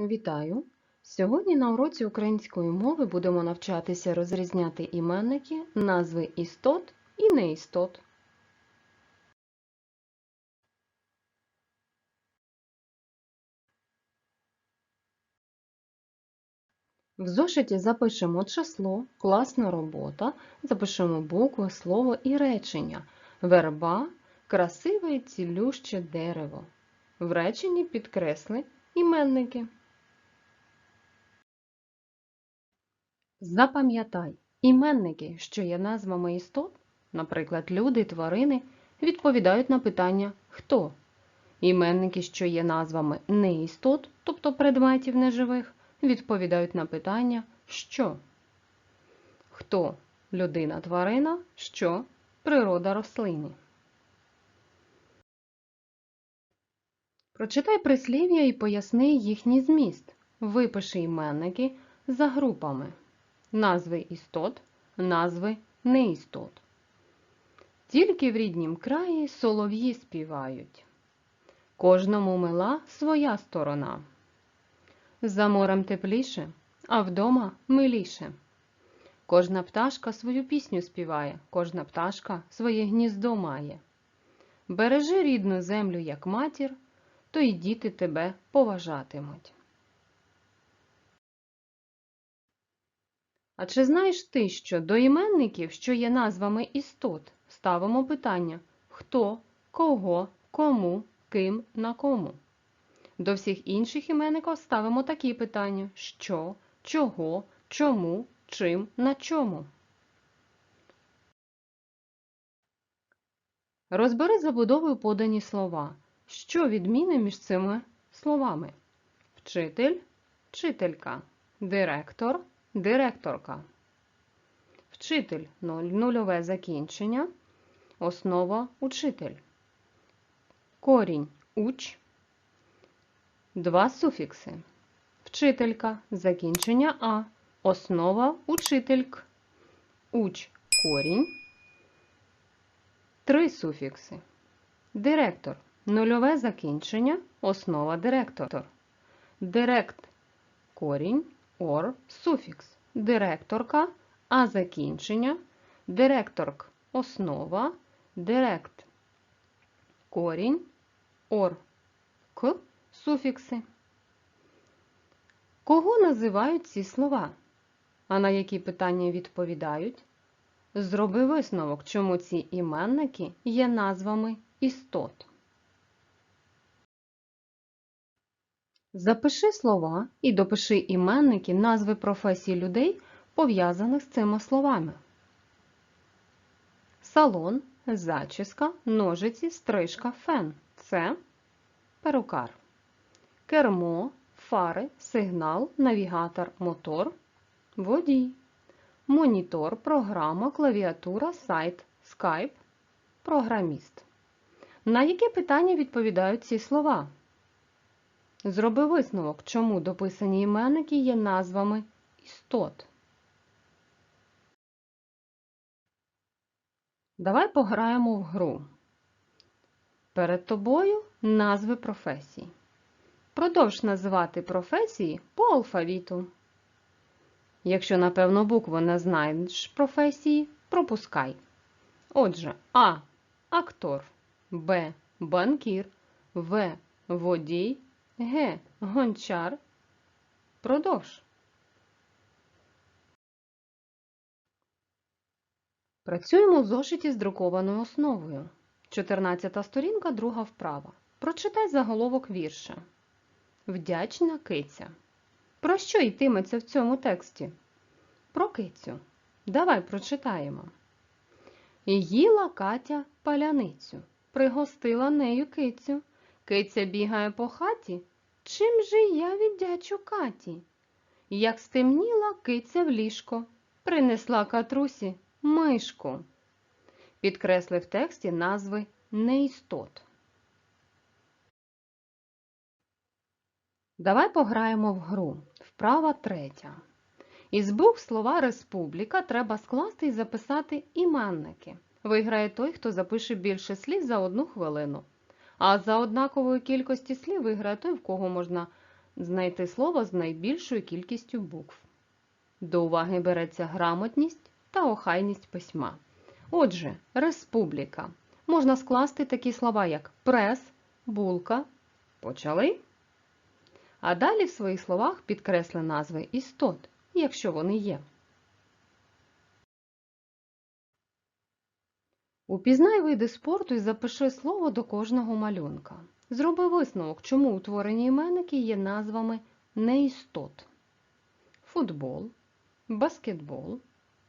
Вітаю! Сьогодні на уроці української мови будемо навчатися розрізняти іменники, назви істот і неістот. В зошиті запишемо число, класна робота, запишемо букви, слово і речення. Верба красиве і цілюще дерево. В реченні підкресли іменники. Запам'ятай, іменники, що є назвами істот, наприклад, люди, тварини, відповідають на питання хто. Іменники, що є назвами неістот, тобто предметів неживих, відповідають на питання що. Хто людина, тварина, що природа рослини. Прочитай прислів'я і поясни їхній зміст. Випиши іменники за групами. Назви істот, назви неістот. Тільки в ріднім краї солов'ї співають. Кожному мила своя сторона. За морем тепліше, а вдома миліше. Кожна пташка свою пісню співає, кожна пташка своє гніздо має. Бережи рідну землю, як матір, то й діти тебе поважатимуть. А чи знаєш ти, що до іменників, що є назвами істот, ставимо питання хто, кого, кому, ким, на кому? До всіх інших іменників ставимо такі питання що, чого, чому, чим, на чому. Розбери забудовою подані слова. Що відміни між цими словами? Вчитель, вчителька, директор, директорка. Вчитель нульове закінчення. Основа учитель. Корінь уч. Два суфікси. Вчителька закінчення А. Основа учительк. Уч корінь. Три суфікси. Директор нульове закінчення. Основа директор. Директ корінь ор суфікс. Директорка а закінчення. Директорк основа. Директ корінь ор к суфікси. Кого називають ці слова? А на які питання відповідають? Зроби висновок, чому ці іменники є назвами істот. Запиши слова і допиши іменники назви професій людей, пов'язаних з цими словами. Салон, зачіска, ножиці, стрижка, фен. Це перукар. Кермо, фари, сигнал, навігатор, мотор, водій. Монітор, програма, клавіатура, сайт, скайп, програміст. На які питання відповідають ці слова? Зроби висновок, чому дописані іменники є назвами істот. Давай пограємо в гру. Перед тобою назви професій. Продовж називати професії по алфавіту. Якщо, напевно, букву не знаєш професії, пропускай. Отже, А. Актор, Б. Банкір, В. Водій, Г. Гончар. Продовж. Працюємо в зошиті з друкованою основою. 14 сторінка, друга вправа. Прочитай заголовок вірша. Вдячна киця. Про що йтиметься в цьому тексті? Про кицю. Давай прочитаємо. Їла Катя паляницю, пригостила нею кицю. Киця бігає по хаті. Чим же я віддячу Каті? Як стемніла киця в ліжко, принесла катрусі мишку. Підкресли в тексті назви неістот. Давай пограємо в гру. Вправа третя. Із букв слова республіка треба скласти і записати іменники. Виграє той, хто запише більше слів за одну хвилину. А за однакової кількості слів виграє той, в кого можна Знайти слово з найбільшою кількістю букв. До уваги береться грамотність та охайність письма. Отже, республіка. Можна скласти такі слова, як прес, булка. Почали? А далі в своїх словах підкресли назви істот, якщо вони є. Упізнай види спорту і запиши слово до кожного малюнка. Зроби висновок, чому утворені іменники є назвами неістот. Футбол, баскетбол,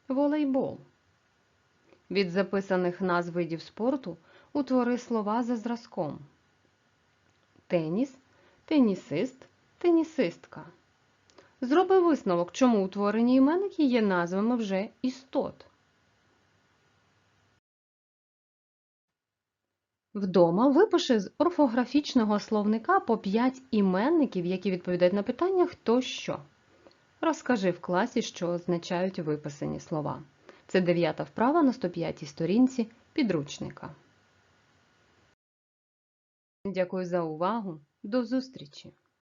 волейбол. Від записаних назв видів спорту утвори слова за зразком. Теніс, тенісист, тенісистка. Зроби висновок, чому утворені іменники є назвами вже істот. Вдома випиши з орфографічного словника по 5 іменників, які відповідають на питання хто що. Розкажи в класі, що означають виписані слова. Це дев'ята вправа на 105-й сторінці підручника. Дякую за увагу. До зустрічі!